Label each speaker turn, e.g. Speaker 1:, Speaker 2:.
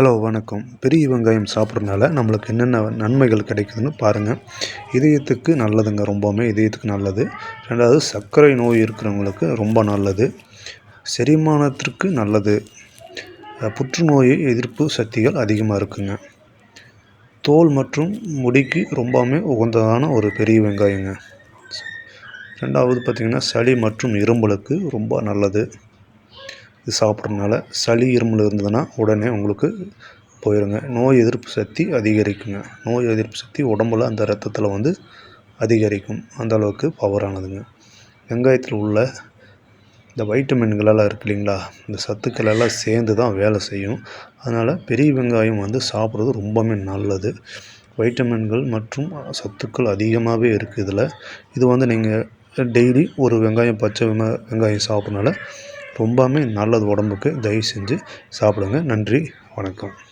Speaker 1: Hello வணக்கம். பெரிய வெங்காயம் சாப்பிட்றதுனால நம்மளுக்கு என்னென்ன நன்மைகள் கிடைக்குதுன்னு பாருங்கள் இதயத்துக்கு நல்லதுங்க ரொம்பவுமே. இதயத்துக்கு நல்லது. ரெண்டாவது சர்க்கரை நோய் இருக்கிறவங்களுக்கு ரொம்ப நல்லது. செரிமானத்திற்கு நல்லது. புற்றுநோய் எதிர்ப்பு சக்திகள் அதிகமாக இருக்குங்க. தோல் மற்றும் முடிக்கு ரொம்பவுமே உகந்ததான ஒரு பெரிய வெங்காயங்க. ரெண்டாவது பார்த்திங்கன்னா சளி மற்றும் இரும்பலுக்கு ரொம்ப நல்லது. இது சாப்பிட்றதுனால சளி இருமல் இருந்ததுன்னா உடனே உங்களுக்கு போயிடுங்க நோய் எதிர்ப்பு சக்தி அதிகரிக்குங்க. நோய் எதிர்ப்பு சக்தி உடம்புல அந்த ரத்தத்தில் வந்து அதிகரிக்கும். அந்த அளவுக்கு பவரானதுங்க வெங்காயத்தில் உள்ள இந்த வைட்டமின்களெல்லாம் இருக்கு இல்லைங்களா? இந்த சத்துக்கள் எல்லாம் சேர்ந்து தான் வேலை செய்யும். அதனால் பெரிய வெங்காயம் வந்து சாப்பிட்றது ரொம்பவுமே நல்லது. வைட்டமின்கள் மற்றும் சத்துக்கள் அதிகமாகவே இருக்குது இதில். இது வந்து நீங்கள் டெய்லி ஒரு வெங்காயம் பச்சை வெங்காயம் சாப்பிட்றனால ரொம்பவுமே நல்லது உடம்புக்கு. தயவு செஞ்சு சாப்பிடுங்க. நன்றி. வணக்கம்.